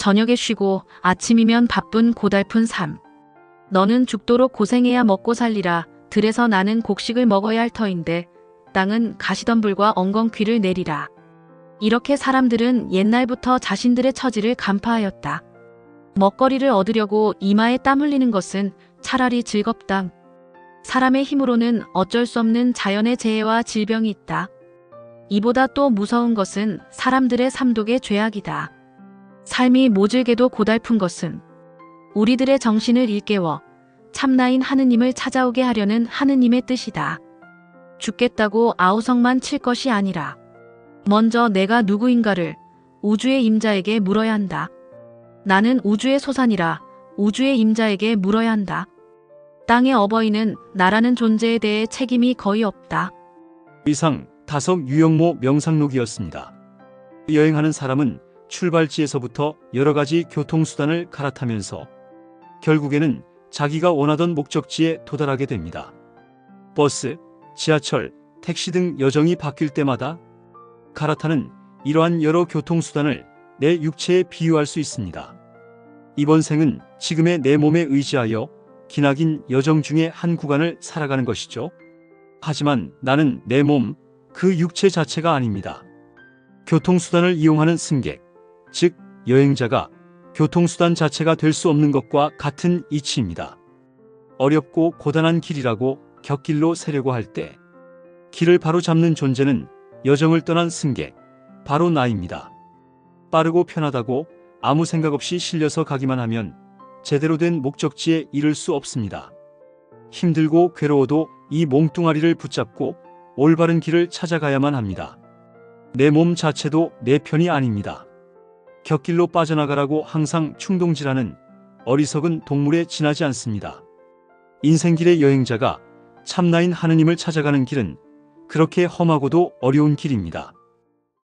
저녁에 쉬고 아침이면 바쁜 고달픈 삶. 너는 죽도록 고생해야 먹고 살리라. 들에서 나는 곡식을 먹어야 할 터인데 땅은 가시덤불과 엉겅퀴를 내리라. 이렇게 사람들은 옛날부터 자신들의 처지를 간파하였다. 먹거리를 얻으려고 이마에 땀 흘리는 것은 차라리 즐겁다. 사람의 힘으로는 어쩔 수 없는 자연의 재해와 질병이 있다. 이보다 또 무서운 것은 사람들의 삼독의 죄악이다. 삶이 모질게도 고달픈 것은 우리들의 정신을 일깨워 참나인 하느님을 찾아오게 하려는 하느님의 뜻이다. 죽겠다고 아우성만 칠 것이 아니라 먼저 내가 누구인가를 우주의 임자에게 물어야 한다. 나는 우주의 소산이라 우주의 임자에게 물어야 한다. 땅의 어버이는 나라는 존재에 대해 책임이 거의 없다. 이상 다섯 유영모 명상록이었습니다. 여행하는 사람은 출발지에서부터 여러 가지 교통수단을 갈아타면서 결국에는 자기가 원하던 목적지에 도달하게 됩니다. 버스, 지하철, 택시 등 여정이 바뀔 때마다 갈아타는 이러한 여러 교통수단을 내 육체에 비유할 수 있습니다. 이번 생은 지금의 내 몸에 의지하여 기나긴 여정 중의 한 구간을 살아가는 것이죠. 하지만 나는 내 몸, 그 육체 자체가 아닙니다. 교통수단을 이용하는 승객, 즉 여행자가 교통수단 자체가 될 수 없는 것과 같은 이치입니다. 어렵고 고단한 길이라고 곁길로 세려고 할 때 길을 바로 잡는 존재는 여정을 떠난 승객, 바로 나입니다. 빠르고 편하다고 아무 생각 없이 실려서 가기만 하면 제대로 된 목적지에 이를 수 없습니다. 힘들고 괴로워도 이 몸뚱아리를 붙잡고 올바른 길을 찾아가야만 합니다. 내 몸 자체도 내 편이 아닙니다. 곁길로 빠져나가라고 항상 충동질하는 어리석은 동물에 지나지 않습니다. 인생길의 여행자가 참나인 하느님을 찾아가는 길은 그렇게 험하고도 어려운 길입니다.